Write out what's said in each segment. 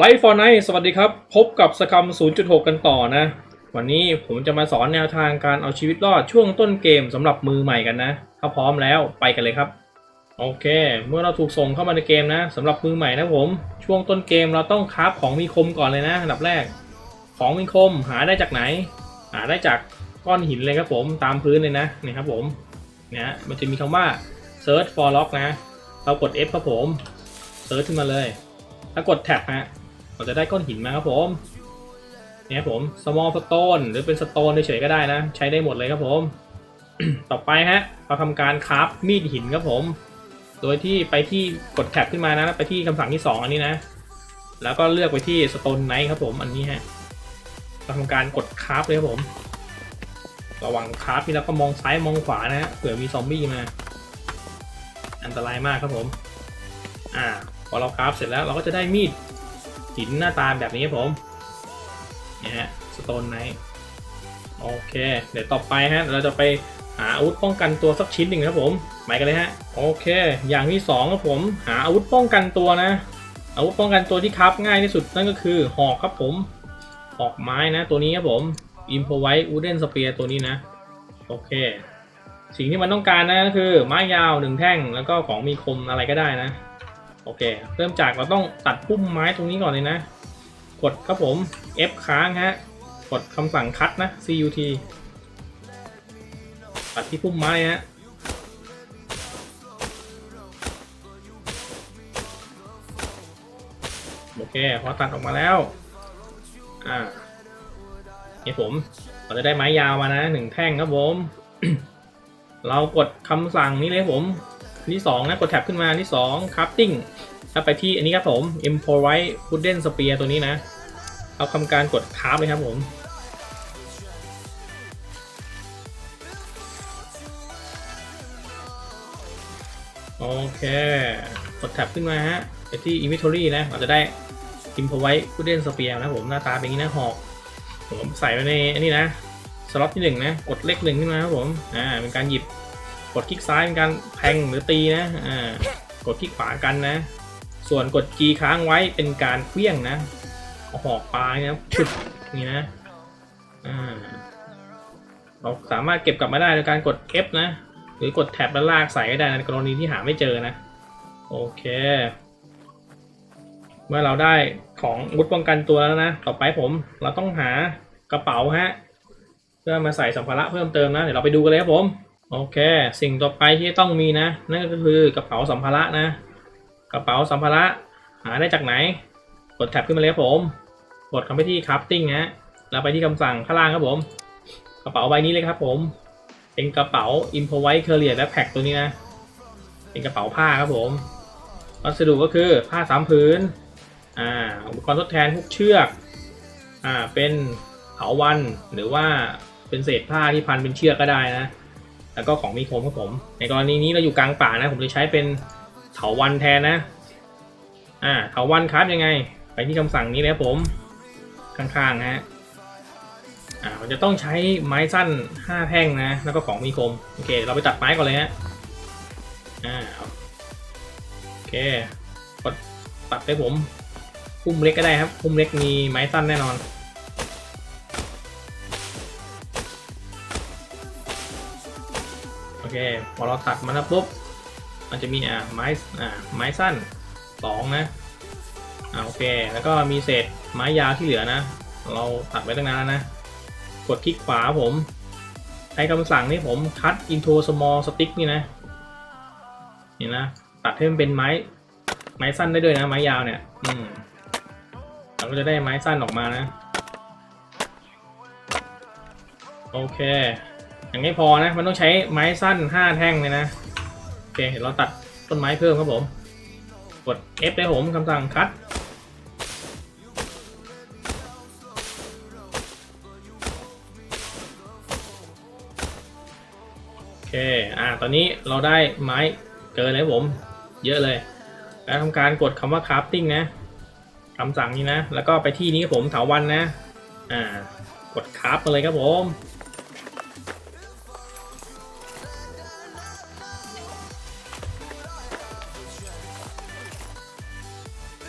ไลฟ์ฟอร์ไนสวัสดีครับ พบกับสคัม0.6 กันต่อนะ วันนี้ผมจะมาสอนแนวทางการเอาชีวิตรอดช่วงต้นเกมสำหรับมือใหม่กันนะ ถ้าพร้อมแล้วไปกันเลยครับ โอเค เมื่อเราถูกส่งเข้ามาในเกมนะสำหรับมือใหม่นะผม ช่วงต้นเกมเราต้องคราฟของมีคมก่อนเลยนะอันดับแรก ของมีคมหาได้จากไหน หาได้จากก้อนหินเลยครับผมตามพื้นเลยนะนี่ครับผมเนี่ยมันจะมีคำว่า search for lock นะ เรากด F ครับผม search ขึ้นมาเลยถ้ากดแท็บฮะ เราจะได้ก้อนหินมาครับผมเนี่ยผม small stone หรือเป็น stone เฉยๆก็ได้นะ ใช้ได้หมดเลยครับผม ต่อไปฮะ เราทำการคราฟมีดหินครับผม โดยที่ไปที่กดแท็บขึ้นมานะ ไปที่คำสั่งที่ 2 อันนี้นะ แล้วก็เลือกไปที่ stone knife ครับผม อันนี้ฮะ เราทำการกดคราฟเลยครับผม ระวังคราฟที่แล้วก็มองซ้ายมองขวานะฮะ เผื่อมีซอมบี้มา อันตรายมากครับผม อ่า พอเราคราฟเสร็จแล้วเราก็จะได้มีด หินหน้าตาแบบนี้ผมเนี่ยฮะสโตนไนท์โอเค เดี๋ยวต่อไปฮะเราจะไปหาอาวุธป้องกันตัวสักชิ้นหนึ่งครับผมไปกันเลยฮะโอเค อย่างที่สองครับผมหาอาวุธป้องกันตัวนะ อาวุธป้องกันตัวที่คราฟง่ายที่สุดนั่นก็คือหอกครับผมหอกไม้นะ ตัวนี้ครับผม Improvise Wooden Spear ตัวนี้นะโอเค สิ่งที่มันต้องการนะก็คือไม้ยาวหนึ่งแท่งแล้วก็ของมีคมอะไรก็ได้นะ โอเค เริ่มจากเราต้องตัดพุ่มไม้ตรงนี้ก่อนเลยนะ กดครับผม F ค้างฮะ กดคำสั่งคัดนะ CUT ตัดที่พุ่มไม้ฮะโอเค พอตัดออกมาแล้ว อ่านี่ผม เราจะได้ไม้ยาวมานะหนึ่งแท่งครับผม เรากดคำสั่งนี้เลยผมนที่สองนะ กดแท็บขึ้นมานที่สอง crafting ถ้าไปที่อันนี้ครับผม improvise wooden spear ตัวนี้นะ เอาทำการกดคราฟเลยครับผม โอเค กดแท็บขึ้นมาฮะ ไปที่ inventory นะเราจะได้ improvise wooden spear นะผม หน้าตาเป็นอย่างนี้นะหอก ผมใส่ไว้ในอันนี้นะ สล็อตที่หนึ่งนะ กดเลขหนึ่งขึ้นมาครับผม อ่า เป็นการหยิบ กดคลิกซ้ายเป็นการแทงหรือตีนะ อ่า กดคลิกขวากันนะ ส่วนกด G ค้างไว้เป็นการเคลี้ยงนะเอาหอกปลาเนี่ยนะชุดนี่นะอ่าเราสามารถเก็บกลับมาได้โดยการกด F นะ หรือกดแท็บแล้วลากใส่ก็ได้ในกรณีที่หาไม่เจอนะ โอเค เมื่อเราได้ของอาวุธป้องกันตัวแล้วนะ ต่อไปผมเราต้องหากระเป๋าฮะ เพื่อมาใส่สัมภาระเพิ่มเติมนะ เดี๋ยวเราไปดูกันเลยครับผม โอเค สิ่งต่อไปที่ต้องมีนะ นั่นก็คือกระเป๋าสัมภาระนะ กระเป๋าสัมภาระหาได้จากไหน กดแท็บขึ้นมาเลยครับผม กดคำไปที่ crafting นะแล้วไปที่คำสั่งข้างล่างครับผม กระเป๋าใบนี้เลยครับผม เป็นกระเป๋า improvise career และ pack ตัวนี้นะ เป็นกระเป๋าผ้าครับผมวัสดุก็คือผ้าสามผืนอ่าอุปกรณ์ทดแทนพวกเชือกอ่าเป็นเถาวันหรือว่าเป็นเศษผ้าที่พันเป็นเชือกก็ได้นะ แล้วก็ของมีคมครับผม ในกรณีนี้เราอยู่กลางป่านะ ผมเลยใช้เป็น เถาวันแทนนะ อ่าเถาวันครับยังไง ไปที่คำสั่งนี้เลยครับผม ข้างๆนะฮะ อ่ามันจะต้องใช้ไม้สั้น 5 แท่งนะ แล้วก็ของมีคม โอเค เราไปตัดไม้ก่อนเลยฮะ อ่า โอเค กดตัดไปผมพุ่มเล็กก็ได้ครับพุ่มเล็กมีไม้สั้นแน่นอนโอเคพอเราตัดมันแล้วปุ๊บ มันจะมีอ่าไม้อ่าไม้สั้นสองนะอ่าโอเค แล้วก็มีเศษไม้ยาวที่เหลือนะ เราตัดไว้ตั้งนานแล้วนะ กดคลิกขวาผมใช้คำสั่งนี่ผม cut into small stick นี่นะนี่นะตัดให้มันเป็นไม้ ไม้สั้นได้ด้วยนะ ไม้ยาวเนี่ย อืมเราก็จะได้ไม้สั้นออกมานะ โอเค อย่างไม่พอนะ มันต้องใช้ไม้สั้นห้าแท่งเลยนะ เคเห็นเราตัดต้นไม้เพิ่มครับผม กด F ได้ผมคำสั่งคัดโอเค อ่า ตอนนี้เราได้ไม้เกินเลยผม เยอะเลย แล้วทำการกดคำว่า crafting นะคำสั่งนี้นะ แล้วก็ไปที่นี้ครับผมถาวันนะ อ่า กดคราฟมาเลยครับผม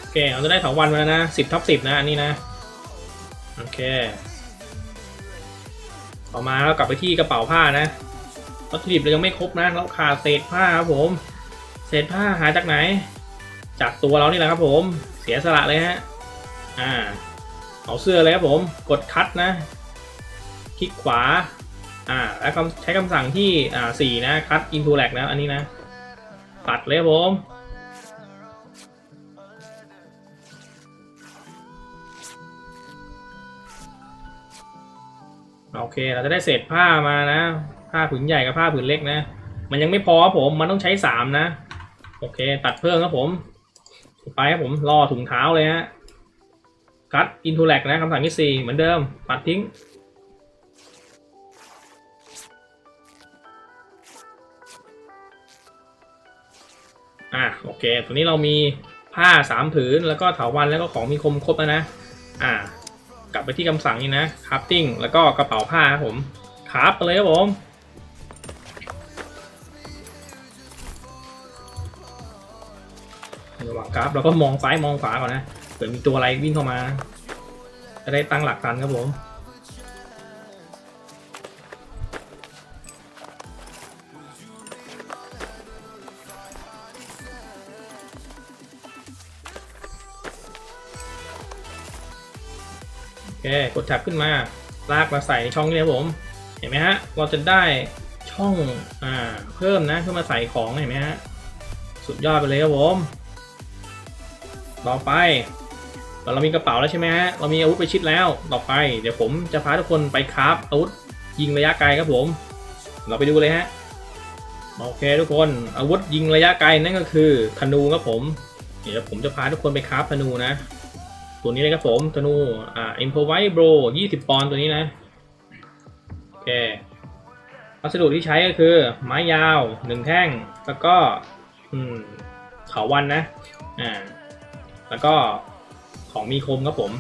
โเคเราจะได้เถาวันมาแล้วนะสิบทับสิบนะอันนี้นะ โอเค ต่อมาเรากลับไปที่กระเป๋าผ้านะวัตถุดิบเรายังไม่ครบนะเราขาดเศษผ้าครับผม เศษผ้าหาจากไหน จากตัวเรานี่แหละครับผม เสียสละเลยฮะ อ่า เอาเสื้อเลยครับผม กดคัดนะ คลิกขวา อ่า แล้วใช้คำสั่งที่ อ่าสี่นะ คัด into lag นะ อันนี้นะ ตัดเลยครับผม โอเค เราจะได้เศษผ้ามานะ ผ้าผืนใหญ่กับผ้าผืนเล็กนะ มันยังไม่พอครับผมมันต้องใช้สามนะ โอเค ตัดเพิ่มครับผมไปครับผมรอถุงเท้าเลยฮะคัดอินทูแลกนะคำสั่งที่สี่เหมือนเดิม ปัดทิ้ง อะโอเค ตัวนี้เรามีผ้าสามผืนแล้วก็เถาวันแล้วก็ของมีคมครบแล้วนะ อ่า กลับไปที่คำสั่งนี้นะคราฟติ้งแล้วก็กระเป๋าผ้าครับผมคราฟไปเลยครับผมระหว่างกราฟเราก็มองซ้ายมองขวาก่อนนะเผื่อมีตัวอะไรวิ่งเข้ามา จะได้ตั้งหลักทันครับผม เคกดแท็บขึ้นมา ลากมาใส่ในช่องนี้เลยครับผม เห็นไหมฮะ เราจะได้ช่องอ่าเพิ่มนะเพื่อมาใส่ของเห็นไหมฮะ สุดยอดไปเลยครับผม ต่อไปเรามีกระเป๋าแล้วใช่ไหมฮะ เรามีอาวุธไปชิดแล้ว ต่อไป เดี๋ยวผมจะพาทุกคนไปคราฟอาวุธยิงระยะไกลครับผม เราไปดูเลยฮะ โอเคทุกคน อาวุธยิงระยะไกลนั่นก็คือธนูครับผม เดี๋ยวผมจะพาทุกคนไปคราฟธนูนะ ตัวนี้เลยครับผมธนูอ่า improvise bro 20ปอนตัวนี้นะ โอเควัสดุที่ใช้ก็คือ ไม้ยาวหนึ่งแท่ง แล้วก็อืมเถาวันนะอ่าแล้วก็ของมีคมครับผม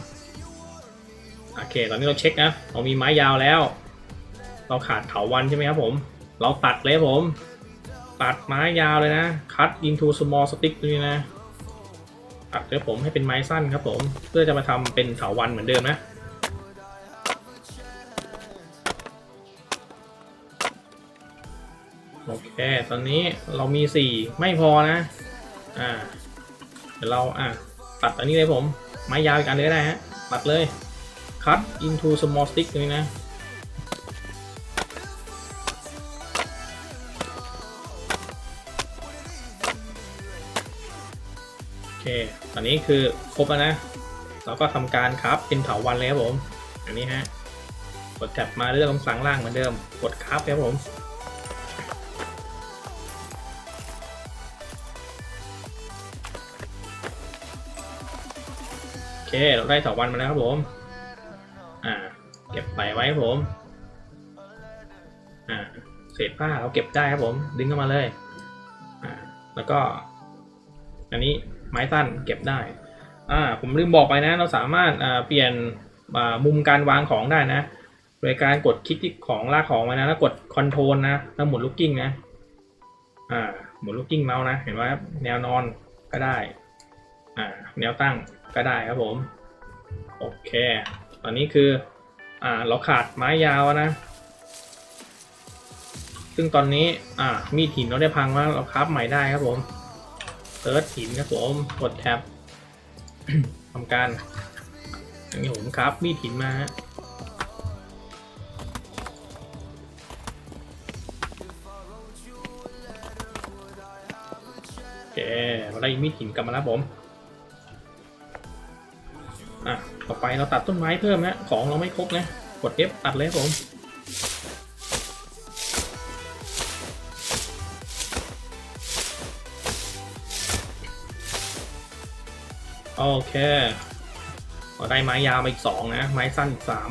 โอเค ตอนนี้เราเช็คนะเรามีไม้ยาวแล้ว เราขาดเถาวันใช่ไหมครับผม เราตัดเลยผม ตัดไม้ยาวเลยนะ cut into small stick ตัวนี้นะ ตัดเลยผมให้เป็นไม้สั้นครับผม เพื่อจะมาทำเป็นเถาวันเหมือนเดิมนะโอเค ตอนนี้เรามีสี่ไม่พอนะ อ่า เดี๋ยวเราอะตัดอันนี้เลยผม ไม้ยาวอีกอันเลยก็ได้ฮะ ตัดเลย cut into small stick ตรงนี้นะ โอเค ตอนนี้คือครบแล้วนะ เราก็ทำการครับเป็นเถาวันเลยครับผม อันนี้ฮะ กดแท็บมาเลือกคำสั่งล่างเหมือนเดิม กดครับครับผมโอเค เราได้เถาวันมาแล้วครับผม อ่า เก็บไปไว้ครับผม อ่า เศษผ้าเราเก็บได้ครับผม ดึงเข้ามาเลย อ่า แล้วก็ อันนี้ ไม้สั้นเก็บได้อ่าผมลืมบอกไปนะ เราสามารถอ่าเปลี่ยนอ่ามุมการวางของได้นะ โดยการกดคลิกที่ของลากของไว้นะ แล้วกดคอนโทรลนะ แล้วหมุนลูกกิ้งนะ อ่า หมุนลูกกิ้งเมาส์นะ เห็นไหมแนวนอนก็ได้ อ่า แนวตั้งก็ได้ครับผม โอเค ตอนนี้คือ อ่า เราขาดไม้ยาวนะ ซึ่งตอนนี้ อ่า มีดหินเราได้พังแล้วเราคราฟใหม่ได้ครับผม เซิร์ชหินครับผมกดแท็บทำการอย่างนี้ผมคราฟมีดหินมาฮะโอเคเราได้มีดหินกลับมาแล้วผม อะ ต่อไปเราตัดต้นไม้เพิ่มนะ ของเราไม่ครบนะ กด F ตัดเลยผม โอเคได้ไม้ยาวมาอีกสองนะ ไม้สั้นอีกสาม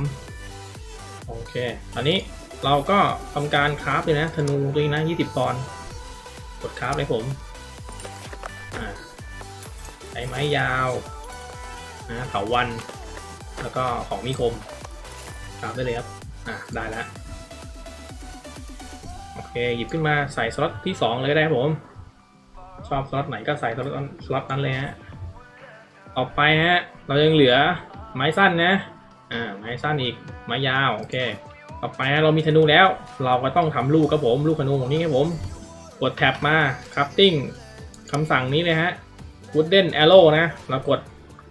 โอเคตอนนี้เราก็ทำการคราฟเลยนะ ธนูตัวนี้นะยี่สิบปอนด์กดคราฟเลยผมใช้ไม้ยาวนะเถาวัน แล้วก็ของมีคมคราฟได้เลยครับ อ่าได้แล้ว โอเค หยิบขึ้นมาใส่สล็อตที่สองเลยได้ครับผม ชอบสล็อตไหนก็ใส่สล็อตสล็อตนั้นเลยฮะ ต่อไปฮะ เรายังเหลือไม้สั้นนะ อ่า ไม้สั้นอีก ไม้ยาว โอเค ต่อไปนะเรามีธนูแล้ว เราก็ต้องทำลูกครับผม ลูกธนูของนี้ครับผม กดแท็บมา crafting คำสั่งนี้เลยฮะ wooden arrow นะ เรากด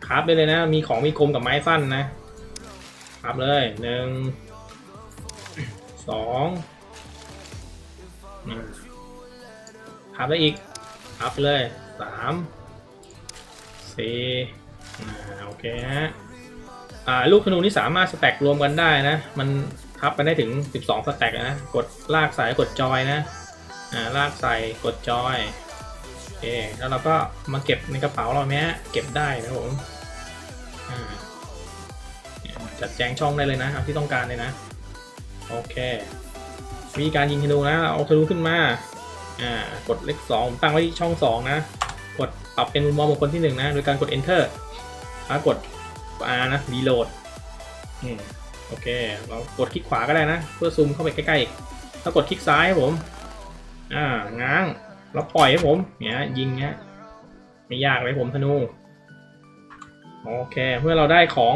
คราฟได้เลยนะ มีของมีคมกับไม้สั้นนะ คราฟเลยหนึ่ง สองคราฟได้อีกคราฟเลยสาม สี่โอเคฮะอ่าลูกธนูนี่สามารถสแต็กรวมกันได้นะ มันทับกันได้ถึง 12 สแต็กนะ กดลากสายกดจอยนะอ่าลากใส่กดจอยโอเคแล้วเราก็มาเก็บในกระเป๋าเราไหมฮะเก็บได้นะผมอ่าจัดแจงช่องได้เลยนะเอาที่ต้องการเลยนะ โอเควิธีการยิงธนูนะ เอาธนูขึ้นมา อ่า กดเลขสองผมตั้งไว้ที่ช่องสองนะ ปรับเป็นมุมมองบุคคลที่หนึ่งนะ โดยการกด enter แล้วกด R นะ reload อืมโอเค เรากดคลิกขวาก็ได้นะ เพื่อซูมเข้าไปใกล้ๆอีกถ้ากดคลิกซ้ายผม อ่า ง้าง แล้วปล่อยให้ผม เนี่ยยิงเนี้ย ไม่ยากเลยผมธนู โอเค เมื่อเราได้ของ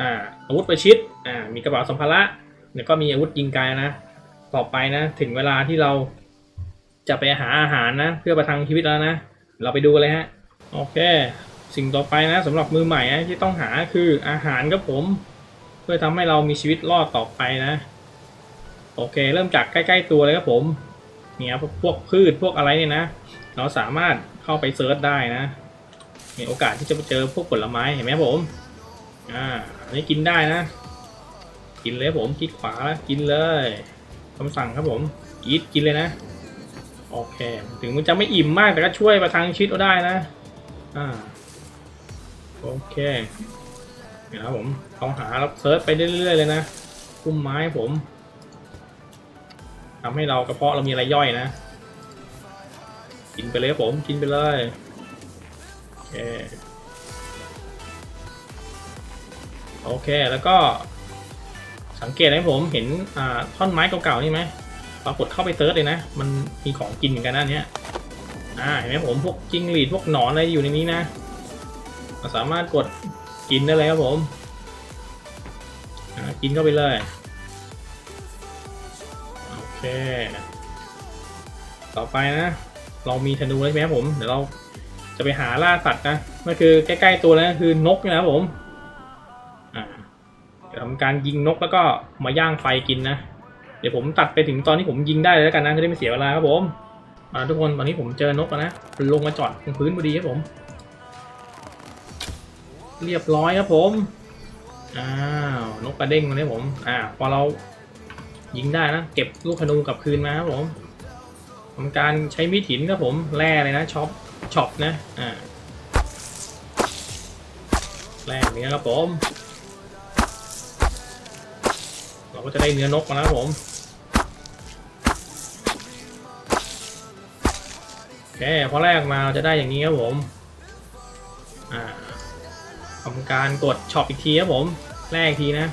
อ่า อาวุธประชิด อ่า มีกระเป๋าสัมภาระ แล้วก็มีอาวุธยิงไกลนะ ต่อไปนะ ถึงเวลาที่เราจะไปหาอาหารนะ เพื่อประทังชีวิตแล้วนะ เราไปดูกันเลยฮะ โอเค สิ่งต่อไปนะสำหรับมือใหม่นะที่ต้องหาคืออาหารครับผม เพื่อทำให้เรามีชีวิตรอดต่อไปนะ โอเค เริ่มจากใกล้ๆตัวเลยครับผม เนี่ยพวกพวกพืชพวกอะไรเนี่ยนะ เราสามารถเข้าไปเซิร์ชได้นะมีโอกาสที่จะไปเจอพวกผลไม้เห็นไหมผม อ่าอันนี้กินได้นะ กินเลยผมคลิกขวาแล้วกินเลยคำสั่งครับผมกินกินเลยนะ โอเค ถึงมันจะไม่อิ่มมากแต่ก็ช่วยประทังชีวิตเราได้นะ อ่า โอเคเดี๋ยวผมลองหาแล้วเซิร์ชไปเรื่อยๆเลยนะพุ่มไม้ผมทำให้เรากระเพาะเรามีอะไรย่อยนะ กินไปเลยผม กินไปเลย โอเค โอเค แล้วก็สังเกตให้ผมเห็นอ่าท่อนไม้เก่าๆนี่ไหม ปรากฏเข้าไปเซิร์ชเลยนะ มันมีของกินเหมือนกันนะอันเนี้ยอ่าเห็นไหมผมพวกจิ้งหรีดพวกหนอนอะไรอยู่ในนี้นะเราสามารถกดกินได้เลยครับผมอ่ากินเข้าไปเลยโอเค ต่อไปนะเรามีธนูแล้วใช่ไหมครับผมเดี๋ยวเราจะไปหาล่าสัตว์นะนั่นคือใกล้ๆตัวแล้วคือนกนะครับผมอ่าจะทำการยิงนกแล้วก็มาย่างไฟกินนะ ดี๋ยวผมตัดไปถึงตอนที่ผมยิงได้เลยแล้วกันนะจะได้ไม่เสียเวลาครับผมอ่าทุกคนตอนนี้ผมเจอนกแล้วนะลงมาจอดตรงพื้นพอดีครับผม เรียบร้อยครับผมอ้าวนกกระเด้งมาเลยผมอ่าพอเรายิงได้นะเก็บลูกธนูกลับคืนมาครับผมทำการใช้มีดหินครับผมแร่เลยนะช็อปช็อปนะอ่าแร่เนื้อครับผม เราก็จะได้เนื้อนกมาแล้วครับผม เคพอแรกมาเราจะได้อย่างนี้ครับผมทำการกดช็อปอีกทีครับผม แรกทีนะโ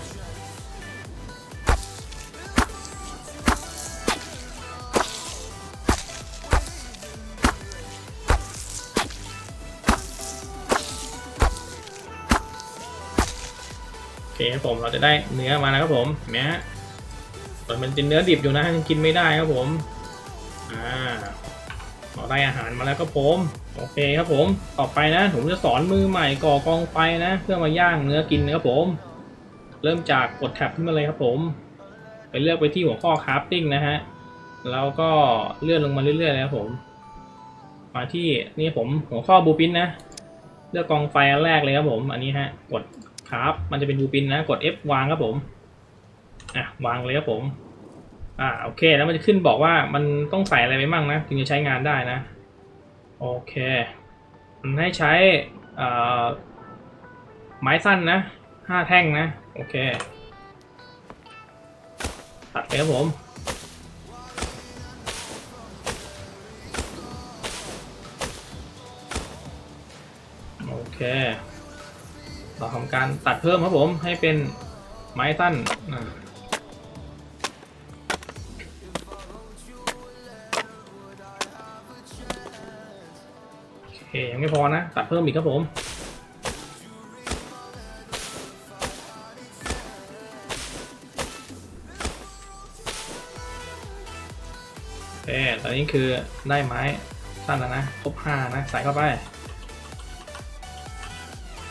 อเคครับผมเราจะได้เนื้อมาแล้วครับผมเห็นไหมฮะมันเป็นเนื้อดิบอยู่นะยังกินไม่ได้ครับผม เราได้อาหารมาแล้วครับผมโอเคครับผม ต่อไปนะ ผมจะสอนมือใหม่ก่อกองไฟนะ เพื่อมาย่างเนื้อกินนะครับผม เริ่มจากกดแท็บขึ้นมาเลยครับผม ไปเลือกไปที่หัวข้อคราฟติ้งนะฮะแล้วก็เลื่อนลงมาเรื่อยๆเลยครับผม มาที่นี่ผมหัวข้อบูปินนะ เลือกกองไฟอันแรกเลยครับผม อันนี้ฮะ กดคราฟมันจะเป็นบูปินนะ กด F วางครับผม อะ วางเลยครับผม อ่าโอเคแล้วมันจะขึ้นบอกว่ามันต้องใส่อะไรไปมั่งนะถึงจะใช้งานได้นะ โอเคมันให้ใช้อ่าไม้สั้นนะห้าแท่งนะ โอเค ตัดเลยครับผมโอเค เราทำการตัดเพิ่มครับผมให้เป็นไม้สั้นอ่า เคยังไม่พอนะ ตัดเพิ่มอีกครับผมโอเคตอนนี้คือได้ไม้สั้นแล้วนะครบห้านะใส่เข้าไป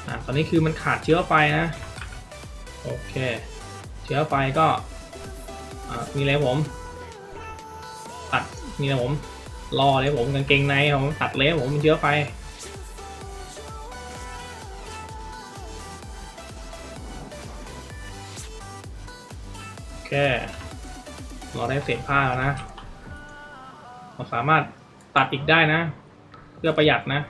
อะตอนนี้คือมันขาดเชื้อไฟนะ โอเค เชื้อไฟก็มีอะไรผม ตัดมีอะไรผม รอเลยผมกางเกงในผมตัดเลยผมเชื้อไฟโอเคเราได้เศษผ้าแล้วนะเราสามารถตัดอีกได้นะ เพื่อประหยัดนะ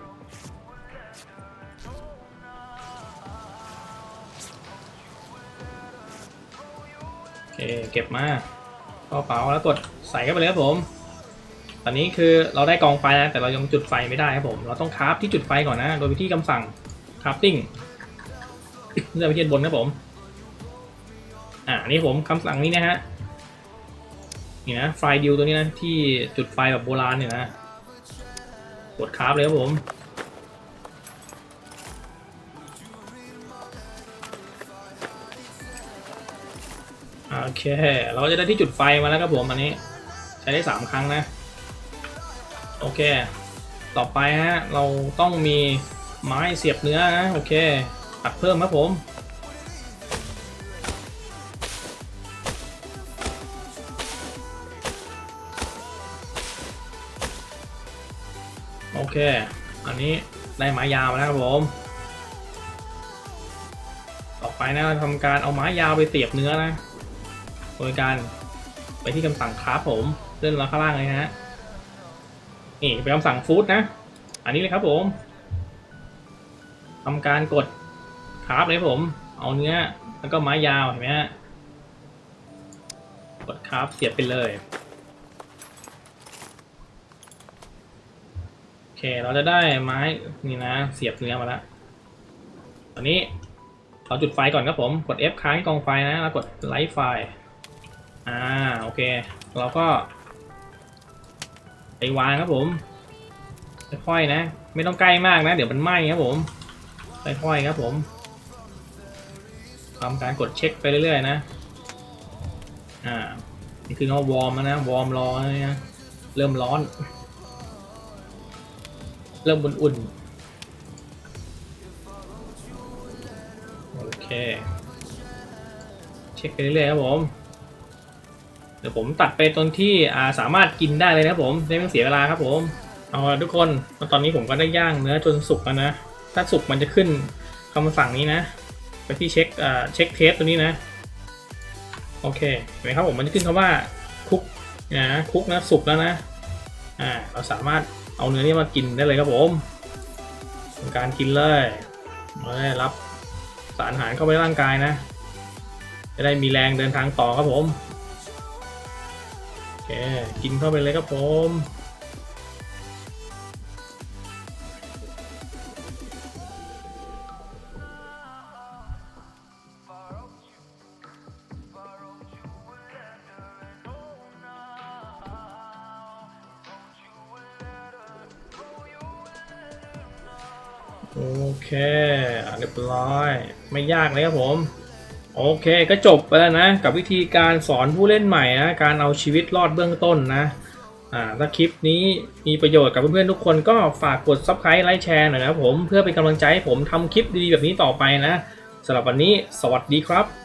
โอเคเก็บมาเข้ากระเป๋าแล้วกดใส่เข้าไปเลยครับผม ตอนนี้คือเราได้กองไฟแล้ว แต่เรายังจุดไฟไม่ได้ครับผม เราต้องคราฟที่จุดไฟก่อนนะ โดยวิธีคำสั่งคราฟติ้งเลือกไปที่บนครับผม อ่า นี่ผมคำสั่งนี้นะฮะ นี่นะไฟดิวตัวนี้นะ ที่จุดไฟแบบโบราณเนี่ยนะ กดคราฟเลยครับผมโอเค เราจะได้ที่จุดไฟมาแล้วครับผมอันนี้ ใช้ได้สามครั้งนะ โอเค ต่อไปฮะ เราต้องมีไม้เสียบเนื้อนะ โอเค ตัดเพิ่มครับผมโอเค อันนี้ได้ไม้ยาวแล้วครับผม ต่อไปนะเราทำการเอาไม้ยาวไปเสียบเนื้อนะ โดยการไปที่คำสั่งคราฟผมเลื่อนมาข้างล่างเลยฮะ นี่เป็นคำสั่งฟู้ดนะ อันนี้เลยครับผมทำการกดคราฟเลยผม เอาเนื้อแล้วก็ไม้ยาวเห็นไหมฮะกดคราฟเสียบไปเลยโอเคเราจะได้ไม้นี่นะ เสียบเนื้อมาแล้วตอนนี้เราจุดไฟก่อนครับผมกด F ค้างกองไฟนะแล้วกดไลท์ไฟอ่าโอเค เราก็ ไปวางครับผมค่อยๆนะ ไม่ต้องใกล้มากนะ เดี๋ยวมันไหม้ครับผมค่อยๆครับผมทำการกดเช็คไปเรื่อยๆนะ อ่า นี่คือเราวอร์มแล้วนะ วอร์มรอแล้วนะ เริ่มร้อน เริ่มอุ่นๆ โอเค เช็คไปเรื่อยๆครับผม เดี๋ยวผมตัดไปตรงที่อ่าสามารถกินได้เลยนะครับผมไม่ต้องเสียเวลาครับผมเอาละทุกคนตอนนี้ผมก็ได้ย่างเนื้อจนสุกแล้วนะถ้าสุกมันจะขึ้นคำสั่งนี้นะ ไปที่เช็คอ่าเช็คเทสตัวนี้นะโอเคเห็นไหมครับผมมันจะขึ้นคำว่าคุกนะคุกนะสุกแล้วนะอ่าเราสามารถเอาเนื้อนี้มากินได้เลยครับผมทำการกินเลยเราได้รับสารอาหารเข้าไปในร่างกายนะ จะได้มีแรงเดินทางต่อครับผม คกินเข้าไปเลยครับผมโอเคเรียบร้อย ไม่ยากเลยครับผม โอเคก็จบไปแล้วนะ กับวิธีการสอนผู้เล่นใหม่นะการเอาชีวิตรอดเบื้องต้นนะอ่าถ้าคลิปนี้มีประโยชน์กับเพื่อนๆทุกคนก็ฝากกด subscribe ไลค์แชร์หน่อยนะผมเพื่อเป็นกำลังใจให้ผมทำคลิปดีๆแบบนี้ต่อไปนะสำหรับวันนี้สวัสดีครับ